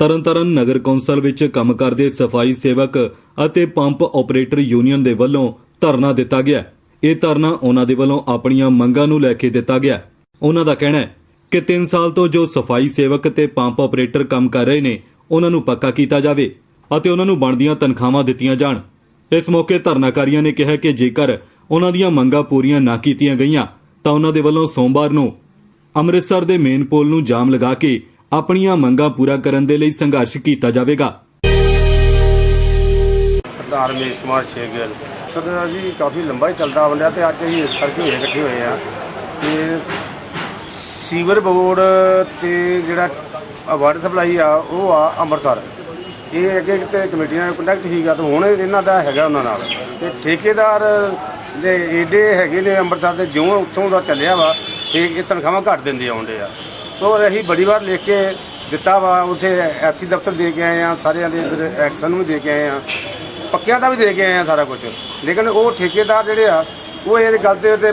ਤਰਨਤਾਰਨ ਨਗਰ council ਵਿੱਚ ਕੰਮ ਕਰਦੇ ਸਫ਼ਾਈ ਸੇਵਕ ਅਤੇ ਪੰਪ ਆਪਰੇਟਰ ਯੂਨੀਅਨ ਦੇ ਵੱਲੋਂ ਧਰਨਾ ਦਿੱਤਾ ਗਿਆ ਇਹ ਧਰਨਾ ਉਹਨਾਂ ਦੇ ਵੱਲੋਂ ਆਪਣੀਆਂ ਮੰਗਾਂ ਨੂੰ ਲੈ ਕੇ ਦਿੱਤਾ ਗਿਆ ਉਹਨਾਂ ਦਾ ਕਹਿਣਾ ਹੈ ਕਿ 3 ਸਾਲ ਤੋਂ ਜੋ ਸਫ਼ਾਈ ਸੇਵਕ ਤੇ ਪੰਪ ਆਪਰੇਟਰ ਕੰਮ ਕਰ ਰਹੇ ਨੇ, ਉਹਨਾਂ ਨੂੰ ਪੱਕਾ ਕੀਤਾ ਜਾਵੇ ਅਤੇ ਉਹਨਾਂ ਨੂੰ ਬਣਦੀਆਂ ਤਨਖਾਹਾਂ ਦਿੱਤੀਆਂ ਜਾਣ। ਇਸ ਮੌਕੇ ਧਰਨਾਕਾਰੀਆਂ ਨੇ ਕਿਹਾ ਕਿ ਜੇਕਰ ਉਹਨਾਂ ਦੀਆਂ ਮੰਗਾਂ ਪੂਰੀਆਂ ਨਾ ਕੀਤੀਆਂ ਗਈਆਂ, ਤਾਂ ਉਹਨਾਂ ਦੇ ਵੱਲੋਂ ਸੋਮਵਾਰ ਨੂੰ ਅੰਮ੍ਰਿਤਸਰ ਦੇ ਮੇਨ ਪੋਲ ਨੂੰ ਜਾਮ ਲਗਾ ਕੇ ਆਪਣੀਆਂ ਮੰਗਾਂ ਪੂਰਾ ਕਰਨ ਦੇ ਲਈ ਸੰਘਰਸ਼ ਕੀਤਾ ਜਾਵੇਗਾ। ਸਰਦਾਰ ਰਮੇਸ਼ ਕੁਮਾਰ ਸ਼ੇਗਲ। ਸਦਰ ਜੀ, ਕਾਫੀ ਲੰਬਾ ਹੀ ਚੱਲਦਾ ਆਉਂਦਾ ਤੇ ਅੱਜ ਅਸੀਂ ਇਸ ਕਰਕੇ ਹੋਏ ਇਕੱਠੇ ਹੋਏ ਆ ਕਿ ਸੀਵਰ ਬੋਰਡ ਤੇ ਜਿਹੜਾ ਵਾਟਰ ਸਪਲਾਈ ਆ, ਉਹ ਆ ਅੰਮ੍ਰਿਤਸਰ। ਇਹ ਅੱਗੇ ਤੇ ਕਮੇਟੀਆਂ ਨਾਲ ਕੰਟੈਕਟ ਸੀਗਾ ਤੇ ਹੁਣ ਇਹਨਾਂ ਦਾ ਹੈਗਾ ਉਹਨਾਂ ਨਾਲ। ਤੇ ਠੇਕੇਦਾਰ ਦੇ ਏਡੇ ਹੈਗੇ ਨੇ ਅੰਮ੍ਰਿਤਸਰ ਦੇ, ਜਿਉਂ ਉੱਥੋਂ ਦਾ ਚੱਲਿਆ ਵਾ, ਤੇ ਇਹ ਤਨਖਾਹਾਂ ਘੱਟ ਦਿੰਦੇ ਆਉਂਦੇ ਆ। ਔਰ ਅਸੀਂ ਬੜੀ ਵਾਰ ਲਿਖ ਕੇ ਦਿੱਤਾ ਵਾ, ਉੱਥੇ ਐਫਸੀ ਦਫ਼ਤਰ ਦੇ ਕੇ ਆਏ ਆ, ਸਾਰਿਆਂ ਦੇ ਇੱਧਰ ਐਕਸ਼ਨ ਨੂੰ ਵੀ ਦੇ ਕੇ ਆਏ ਆ। ਪੱਕਿਆਂ ਦਾ ਵੀ ਦੇ ਕੇ ਆਏ ਆ ਸਾਰਾ ਕੁਝ ਲੇਕਿਨ ਉਹ ਠੇਕੇਦਾਰ ਜਿਹੜੇ ਆ, ਉਹ ਇਹ ਗੱਲ ਤੇ ਤੇ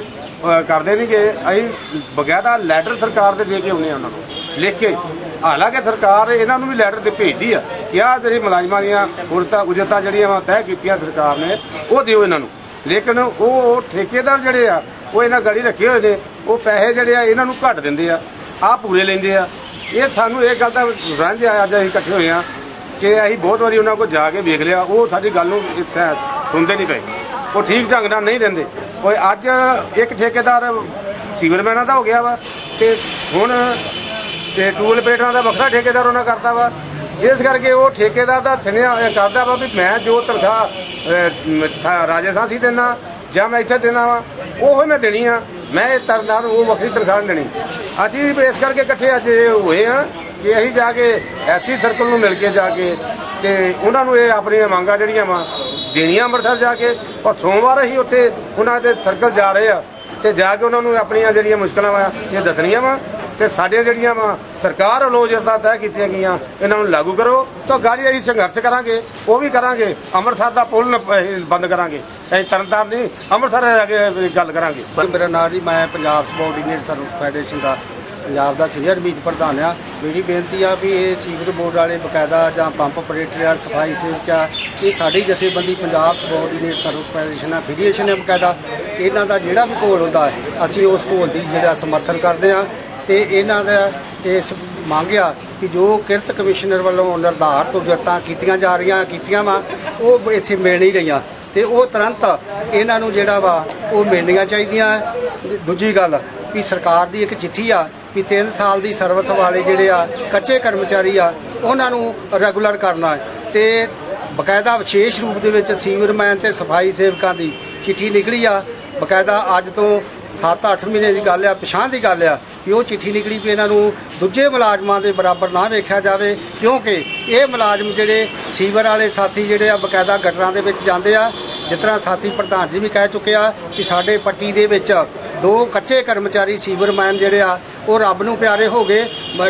ਕਰਦੇ ਨਹੀਂ ਕਿ ਅਸੀਂ ਬਗੈਰਾ ਲੈਟਰ ਸਰਕਾਰ ਦੇ ਦੇ ਕੇ ਆਉਨੇ ਆ ਉਹਨਾਂ ਨੂੰ ਲਿਖ ਕੇ। ਹਾਲਾਂਕਿ ਸਰਕਾਰ ਇਹਨਾਂ ਨੂੰ ਵੀ ਲੈਟਰ ਤੇ ਭੇਜਦੀ ਆ ਕਿ ਆਹ ਜਿਹੜੀ ਮੁਲਾਜ਼ਮਾਂ ਦੀਆਂ ਉਰਤਾ ਉਜਰਤਾਂ ਜਿਹੜੀਆਂ ਵਾ ਤੈਅ ਕੀਤੀਆਂ ਸਰਕਾਰ ਨੇ, ਉਹ ਦਿਓ ਇਹਨਾਂ ਨੂੰ। ਲੇਕਿਨ ਉਹ ਠੇਕੇਦਾਰ ਜਿਹੜੇ ਆ, ਉਹ ਇਹਨਾਂ ਗਾੜੀ ਰੱਖੇ ਹੋਏ ਨੇ, ਉਹ ਪੈਸੇ ਜਿਹੜੇ ਆ, ਇਹਨਾਂ ਨੂੰ ਘੱਟ ਦਿੰਦੇ ਆ। ਆ ਪੂਰੇ ਲੈਂਦੇ ਆ। ਇਹ ਸਾਨੂੰ ਇਹ ਗੱਲ ਦਾ ਰੰਜ ਆ ਅੱਜ ਅਸੀਂ ਇਕੱਠੇ ਹੋਏ ਆ ਕਿ ਅਸੀਂ ਬਹੁਤ ਵਾਰੀ ਉਹਨਾਂ ਕੋਲ ਜਾ ਕੇ ਵੇਖ ਲਿਆ ਉਹ ਸਾਡੀ ਗੱਲ ਨੂੰ ਇੱਥੇ ਸੁਣਦੇ ਨਹੀਂ ਪਏ। ਉਹ ਠੀਕ ਢੰਗ ਨਾਲ ਨਹੀਂ ਰਹਿੰਦੇ। ਓਏ ਅੱਜ ਇੱਕ ਠੇਕੇਦਾਰ ਸੀਵਰਮੈਨਾਂ ਦਾ ਹੋ ਗਿਆ ਵਾ ਤੇ ਹੁਣ ਤੇ ਟੂਲ ਪਲੇਟਾਂ ਦਾ ਵੱਖਰਾ ਠੇਕੇਦਾਰ ਉਹਨਾਂ ਕਰਤਾ ਵਾ। ਇਸ ਕਰਕੇ ਉਹ ਠੇਕੇਦਾਰ ਦਾ ਸੁਨੇਹਾ ਕਰਦਾ ਵਾ ਵੀ ਮੈਂ ਜੋ ਤਨਖਾਹ ਅਹ, ਮ, ਸੀ ਦੇਣਾ ਜਾਂ ਮੈਂ ਇੱਥੇ ਦੇਣਾ ਵਾ ਉਹ ਹੀ ਮੈਂ ਦੇਣੀ ਆ। ਮੈਂ ਇਹ ਤਰਨਾਰ ਉਹ ਵੱਖਰੀ ਤਨਖਾਹ ਦੇਣੀ। ਅਸੀਂ ਇਸ ਕਰਕੇ ਇਕੱਠੇ ਅੱਜ ਇਹ ਹੋਏ ਆ ਕਿ ਅਸੀਂ ਜਾ ਕੇ ਐਸੀ ਸਰਕਲ ਨੂੰ ਮਿਲ ਕੇ ਜਾ ਕੇ ਤੇ ਉਹਨਾਂ ਨੂੰ ਇਹ ਆਪਣੀਆਂ ਮੰਗਾਂ ਜਿਹੜੀਆਂ ਵਾ ਦੇਣੀਆਂ ਅੰਮ੍ਰਿਤਸਰ ਜਾ ਕੇ ਔਰ ਸੋਮਵਾਰ ਅਸੀਂ ਉੱਥੇ ਉਹਨਾਂ ਦੇ ਸਰਕਲ ਜਾ ਰਹੇ ਆ ਤੇ ਜਾ ਕੇ ਉਹਨਾਂ ਨੂੰ ਆਪਣੀਆਂ ਜਿਹੜੀਆਂ ਮੁਸ਼ਕਲਾਂ ਵਾ ਇਹ ਦੱਸਣੀਆਂ ਵਾ। ਤੇ ਸਾਡੀਆਂ ਜਿਹੜੀਆਂ ਵਾ ਸਰਕਾਰ ਵੱਲੋਂ ਜਿਹੜਾ ਤੈਅ ਕੀਤੀਆਂ ਗਈਆਂ, ਇਹਨਾਂ ਨੂੰ ਲਾਗੂ ਕਰੋ, ਤਾਂ ਗਾੜੀ ਅਸੀਂ ਸੰਘਰਸ਼ ਕਰਾਂਗੇ, ਉਹ ਵੀ ਕਰਾਂਗੇ, ਅੰਮ੍ਰਿਤਸਰ ਦਾ ਪੁਲ ਬੰਦ ਕਰਾਂਗੇ, ਅਸੀਂ ਤਰਨਤਾਰਨ ਨਹੀਂ, ਅੰਮ੍ਰਿਤਸਰ ਜਾ ਗੱਲ ਕਰਾਂਗੇ। ਮੇਰਾ ਨਾਮ ਜੀ, ਮੈਂ ਪੰਜਾਬ ਸਬੋਰਡੀਨੇਟ ਸਰਵਿਸ ਫੈਡਰੇਸ਼ਨ ਦਾ, ਪੰਜਾਬ ਦਾ ਸੀਨੀਅਰ ਮੀਤ ਪ੍ਰਧਾਨ ਆ। ਮੇਰੀ ਬੇਨਤੀ ਆ ਵੀ ਇਹ ਸੀਵਰ ਬੋਰਡ ਵਾਲੇ ਬਕਾਇਦਾ ਜਾਂ ਪੰਪ ਆਪਰੇਟਰ ਆ, ਸਫ਼ਾਈ ਸੇਵਕ ਆ, ਇਹ ਸਾਡੀ ਜਥੇਬੰਦੀ ਪੰਜਾਬ ਸਬੋਰਡੀਨੇਟ ਸਰਵਿਸ ਫੈਡਰੇਸ਼ਨ ਆ ਫੈਡਰੇਸ਼ਨ ਹੈ ਬਕਾਇਦਾ। ਇਹਨਾਂ ਦਾ ਜਿਹੜਾ ਵੀ ਘੋਲ ਹੁੰਦਾ, ਅਸੀਂ ਉਸ ਘੋਲ ਦੀ ਜਿਹੜਾ ਸਮਰਥਨ ਕਰਦੇ ਆ। ਤੇ ਇਹਨਾਂ ਦਾ ਇਸ ਮੰਗਿਆ ਕਿ ਜੋ ਕਿਰਤ ਕਮਿਸ਼ਨਰ ਵੱਲੋਂ ਨਿਰਧਾਰਤ ਉਜਰਤਾਂ ਕੀਤੀਆਂ ਜਾ ਰਹੀਆਂ, ਕੀਤੀਆਂ ਵਾ, ਉਹ ਇੱਥੇ ਮਿਲ ਨਹੀਂ ਰਹੀਆਂ। ਤੇ ਉਹ ਤੁਰੰਤ ਇਹਨਾਂ ਨੂੰ ਜਿਹੜਾ ਵਾ, ਉਹ ਮਿਲਣੀਆਂ ਚਾਹੀਦੀਆਂ। ਦੂਜੀ ਗੱਲ, ਵੀ ਸਰਕਾਰ ਦੀ ਇੱਕ ਚਿੱਠੀ ਆ ਵੀ 3 ਸਾਲ ਦੀ ਸਰਵਿਸ ਵਾਲੇ ਜਿਹੜੇ ਆ, ਕੱਚੇ ਕਰਮਚਾਰੀ ਆ, ਉਹਨਾਂ ਨੂੰ ਰੈਗੂਲਰ ਕਰਨਾ ਹੈ। ਤੇ ਬਕਾਇਦਾ ਵਿਸ਼ੇਸ਼ ਰੂਪ ਦੇ ਵਿੱਚ ਸੀਵਰਮੈਨ ਤੇ ਸਫ਼ਾਈ ਸੇਵਕਾਂ ਦੀ ਚਿੱਠੀ ਨਿਕਲੀ ਆ। ਬਕਾਇਦਾ ਅੱਜ ਤੋਂ 7-8 ਮਹੀਨੇ ਦੀ ਗੱਲ ਆ ਪਛਾਣ ਦੀ ਗੱਲ ਆ ਕਿ ਉਹ ਚਿੱਠੀ ਨਿਕਲੀ ਵੀ ਇਹਨਾਂ ਨੂੰ ਦੂਜੇ ਮੁਲਾਜ਼ਮਾਂ ਦੇ ਬਰਾਬਰ ਨਾ ਵੇਖਿਆ ਜਾਵੇ, ਕਿਉਂਕਿ ਇਹ ਮੁਲਾਜ਼ਮ ਜਿਹੜੇ ਸੀਵਰ ਵਾਲੇ ਸਾਥੀ ਜਿਹੜੇ ਆ ਬਕਾਇਦਾ ਗਟਰਾਂ ਦੇ ਵਿੱਚ ਜਾਂਦੇ ਆ, ਜਿਸ ਤਰ੍ਹਾਂ ਸਾਥੀ ਪ੍ਰਧਾਨ ਜੀ ਵੀ ਕਹਿ ਚੁੱਕੇ ਆ ਕਿ ਸਾਡੇ ਪੱਟੀ ਦੇ ਵਿੱਚ ਦੋ ਕੱਚੇ ਕਰਮਚਾਰੀ ਸੀਵਰਮੈਨ ਜਿਹੜੇ ਆ, ਉਹ ਰੱਬ ਨੂੰ ਪਿਆਰੇ ਹੋ ਗਏ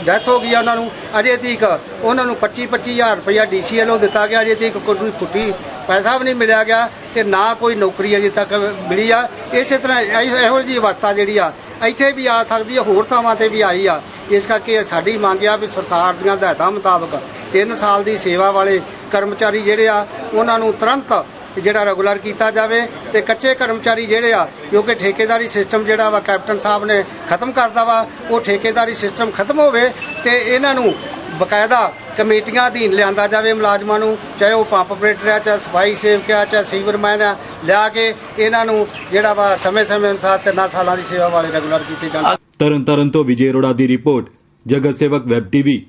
ਡੈਥ ਹੋ ਗਈ ਆ ਉਹਨਾਂ ਨੂੰ, ਅਜੇ ਤੀਕ ਉਹਨਾਂ ਨੂੰ 25 25000 ਰੁਪਇਆ ਡੀਸੀਐਲ ਨੂੰ ਦਿੱਤਾ ਗਿਆ, ਅਜੇ ਤੀਕ ਕੋਈ ਫੁੱਟੀ ਪੈਸਾ ਵੀ ਨਹੀਂ ਮਿਲਿਆ ਗਿਆ ਤੇ ਨਾ ਕੋਈ ਨੌਕਰੀ ਅਜੇ ਤੱਕ ਮਿਲੀ ਆ। ਇਸੇ ਤਰ੍ਹਾਂ ਇਹ- ਇਹੋ ਜਿਹੀ ਅਵਸਥਾ ਜਿਹੜੀ ਆ, ਇੱਥੇ ਵੀ ਆ ਸਕਦੀ ਆ, ਹੋਰ ਥਾਵਾਂ ਤੇ ਵੀ ਆਈ ਆ। ਇਸ ਕਰਕੇ ਸਾਡੀ ਮੰਗ ਆ ਵੀ ਸਰਕਾਰ ਦੀਆਂ ਹਦਾਇਤਾਂ ਮੁਤਾਬਕ 3 ਸਾਲ ਦੀ ਸੇਵਾ ਵਾਲੇ ਕਰਮਚਾਰੀ ਜਿਹੜੇ ਆ, ਉਹਨਾਂ ਨੂੰ ਤੁਰੰਤ ਜਿਹੜਾ ਰੈਗੂਲਰ ਕੀਤਾ ਜਾਵੇ ਤੇ ਕੱਚੇ ਕਰਮਚਾਰੀ ਜਿਹੜੇ ਆ, ਕਿਉਂਕਿ ਠੇਕੇਦਾਰੀ ਸਿਸਟਮ ਜਿਹੜਾ ਵਾ ਕੈਪਟਨ ਸਾਹਿਬ ਨੇ ਖਤਮ ਕਰਦਾ ਵਾ, ਉਹ ਠੇਕੇਦਾਰੀ ਸਿਸਟਮ ਖਤਮ ਹੋਵੇ ਤੇ ਇਹਨਾਂ ਨੂੰ ਬਕਾਇਦਾ ਕਮੇਟੀਆਂ ਅਧੀਨ ਲਿਆਂਦਾ ਜਾਵੇ ਮੁਲਾਜ਼ਮਾਂ ਨੂੰ, ਚਾਹੇ ਉਹ ਪੰਪ ਆਪਰੇਟਰ ਆ ਚਾਹੇ ਸਫ਼ਾਈ ਸੇਵਕ ਆ ਚਾਹੇ ਸੀਵਰਮੈਨ ਆ ਲਿਆ ਕੇ ਇਹਨਾਂ ਨੂੰ ਜਿਹੜਾ ਵਾ ਸਮੇਂ-ਸਮੇਂ ਅਨੁਸਾਰ ਤਿੰਨਾਂ ਸਾਲਾਂ ਦੀ ਸੇਵਾ ਵਾਲੇ ਰੈਗੂਲਰ ਕੀਤੇ ਜਾਣ ਤਰਨਤਾਰਨ ਤੋਂ ਵਿਜੇ ਅਰੋੜਾ ਦੀ ਰਿਪੋਰਟ, ਜਗਤ ਸੇਵਕ ਵੈਬ ਟੀਵੀ।